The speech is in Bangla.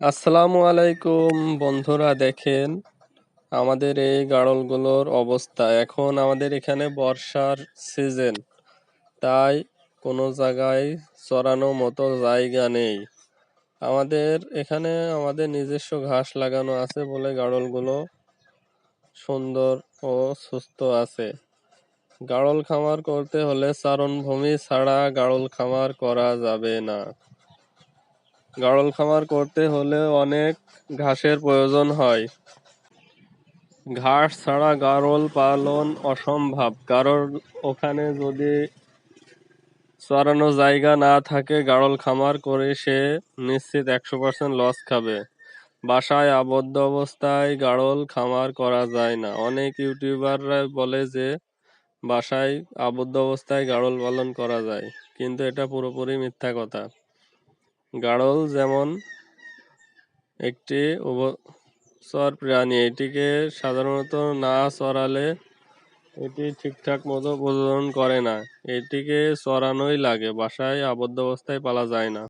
আসসালামু আলাইকুম বন্ধুরা, দেখেন আমাদের এই গাড়লগুলোর অবস্থা। এখন আমাদের এখানে বর্ষার সিজন, তাই কোনো জায়গায় চড়ানো মতো জায়গা নেই। আমাদের এখানে আমাদের নিজস্ব ঘাস লাগানো আছে বলে গাড়লগুলো সুন্দর ও সুস্থ আছে। গাড়ল খামার করতে হলে চারণভূমি ছাড়া গাড়ল খামার করা যাবে না। গাড়ল খামার করতে হলে অনেক ঘাসের প্রয়োজন হয়। ঘাস ছাড়া গাড়ল পালন অসম্ভব। কারণ ওখানে যদি চড়ানো জায়গা না থাকে গাড়ল খামার করে সে নিশ্চিত একশো পার্সেন্ট লস খাবে। বাসায় আবদ্ধ অবস্থায় গাড়ল খামার করা যায় না। অনেক ইউটিউবাররা বলে যে, বাসায় আবদ্ধ অবস্থায় গাড়ল পালন করা যায়। কিন্তু এটা পুরোপুরি মিথ্যা কথা। গাড়ল যেমন একটি উভচর প্রাণী। এটিকে সাধারণত না চড়ালে এটি ঠিকঠাক মতো প্রজনন করে না। এটিকে চড়ানোই লাগে, বাসায় আবদ্ধ অবস্থায় পালা যায় না।